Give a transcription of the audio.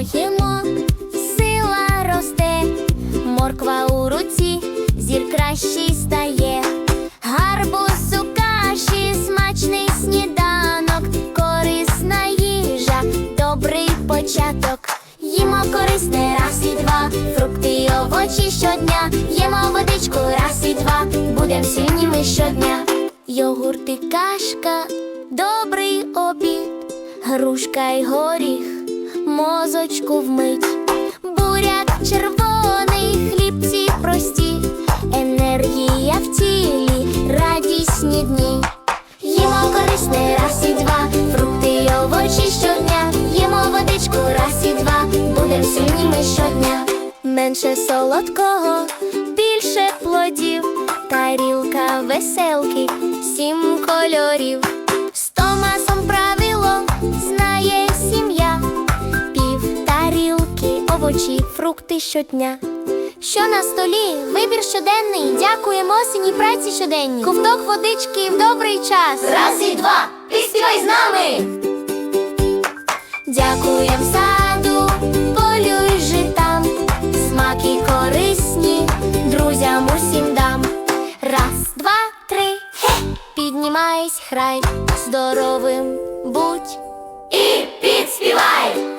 їмо, сила росте, морква у руці, зір кращий стає. Гарбуз у смачний сніданок, корисна їжа, добрий початок. Їмо корисне раз і два, фрукти й овочі щодня, їмо водичку раз і два, будем сильніми щодня. Йогурт і кашка, добрий обід, грушка й горіх, мозочку вмить, буряк червоний, хлібці прості, енергія в тілі, радісні дні. Їмо корисне раз і два, фрукти й овочі щодня, їмо водичку раз і два, будем сильніми щодня. Менше солодкого, більше плодів, тарілка веселки, сім кольорів. фрукти щодня. Що на столі? Вибір щоденний. Дякуємо осінній праці щоденній. Ковток водички в добрий час. Раз і два. Ти співай з нами. Дякуєм саду, полюй житам. Смаки корисні, друзям усім дам. Раз, два, три. Хе! Піднімайсь, храй здоровим будь. І підспівай!